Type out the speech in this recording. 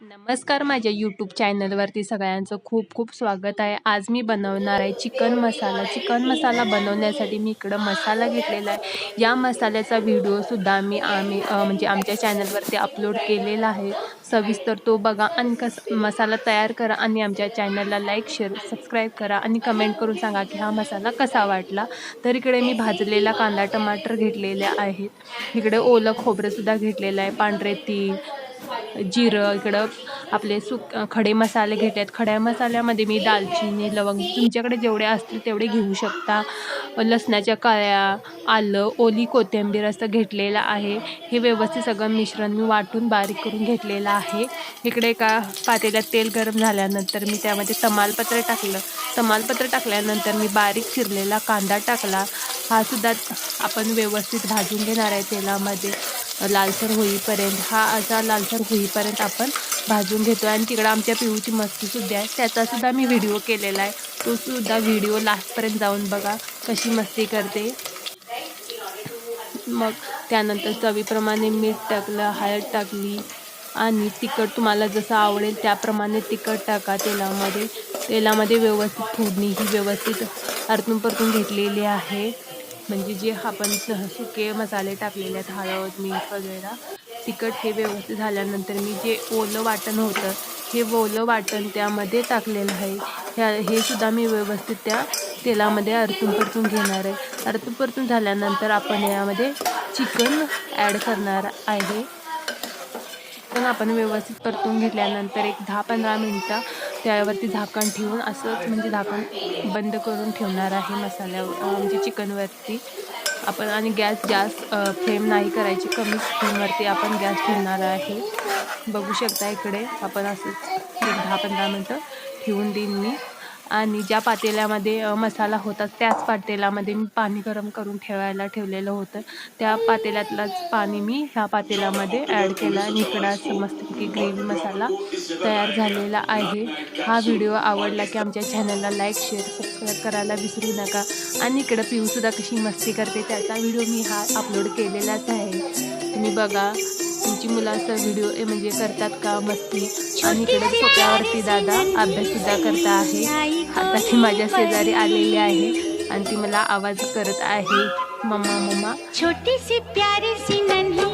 नमस्कार माझ्या यूट्यूब चॅनलवरती सगळ्यांचं खूप खूप स्वागत आहे. आज मी बनवणार आहे चिकन मसाला. चिकन मसाला बनवण्यासाठी मी इकडं मसाला घेतलेला आहे. या मसाल्याचा व्हिडिओसुद्धा मी आम्ही म्हणजे आमच्या चॅनलवरती अपलोड केलेला आहे. सविस्तर तो बघा आणि कस मसाला तयार करा आणि आमच्या चॅनलला लाईक शेअर सबस्क्राईब करा आणि कमेंट करून सांगा की हा मसाला कसा वाटला. तर इकडे मी भाजलेला कांदा टमाटर घेतलेले आहेत. इकडे ओलं खोबरंसुद्धा घेतलेलं आहे. पांढरे तीळ जिरं इकडं आपले सुक खडे मसाले घेतात. खड्या मसाल्यामध्ये मी दालचिनी लवंग तुमच्याकडे जेवढे असतील तेवढे घेऊ शकता. लसणाच्या कळ्या आलं ओली कोथिंबीर असं घेतलेलं आहे. हे व्यवस्थित सगळं मिश्रण मी वाटून बारीक करून घेतलेलं आहे. इकडे एका पातेल्यात तेल गरम झाल्यानंतर मी त्यामध्ये तमालपत्र टाकलं. तमालपत्र टाकल्यानंतर मी बारीक चिरलेला कांदा टाकला. हा सुद्धा आपण व्यवस्थित भाजून घेणार आहे तेलामध्ये. लालसर होईपर्यंत हा असा लालसर होईपर्यंत आपण भाजून घेतो आणि तिकडं आमच्या पिऊची मस्तीसुद्धा आहे. त्याचासुद्धा मी व्हिडिओ केलेला आहे. तो सुद्धा व्हिडिओ लास्टपर्यंत जाऊन बघा कशी मस्ती करते. मग त्यानंतर चवीप्रमाणे मीठ टाकलं हळद टाकली आणि तिखट तुम्हाला जसं आवडेल त्याप्रमाणे तिखट टाका तेलामध्ये. तेलामध्ये व्यवस्थित फोडणी ही व्यवस्थित आरतून परतून घेतलेली आहे. म्हणजे जे आपण सुके मसाले टाकलेले आहेत हळद मीठ वगैरे तिखट हे व्यवस्थित झाल्यानंतर मी जे ओलं वाटण होतं हे ओलं वाटण त्यामध्ये टाकलेलं आहे. ह्या हे सुद्धा मी व्यवस्थित त्या तेलामध्ये अरतून परतून घेणार आहे. अरतून परतून झाल्यानंतर आपण यामध्ये चिकन ॲड करणार आहे. चिकन आपण व्यवस्थित परतून घेतल्यानंतर एक दहा पंधरा मिनटं त्यावरती झाकण ठेवून असंच म्हणजे झाकण बंद करून ठेवणार आहे मसाल्यावर म्हणजे चिकनवरती. आपण आणि गॅस जास्त फ्लेम नाही करायची कमी फ्लेमवरती आपण गॅस ठेवणार आहे. बघू शकता इकडे आपण असंच एक दहा पंधरा मिनटं ठेवून देईन मी. आणि ज्या पातेल्यामध्ये मसाला होता त्याच पातेल्यामध्ये मी पाणी गरम करून ठेवायला ठेवलेलं होतं. त्या पातेल्यातलाच पाणी मी ह्या पातेल्यामध्ये ॲड केला आणि इकडं असं मस्तपैकी ग्रेव्ही मसाला तयार झालेला आहे. हा व्हिडिओ आवडला की आमच्या चॅनलला लाईक शेअर सबस्क्राईब करायला विसरू नका. आणि इकडं पिऊसुद्धा कशी मस्ती करते त्याचा व्हिडिओ मी हा अपलोड केलेलाच आहे. तुम्ही बघा. तुमची मुलं असं व्हिडिओ म्हणजे करतात का मस्ती? आणि इकडे सोप्यावरती दादा अभ्याससुद्धा करत आहे. आता ती माझ्या शेजारी आलेली आहे आणि ती मला आवाज करत आहे. मम्मा मम्मा. छोटी सी प्यारी सी नन्ही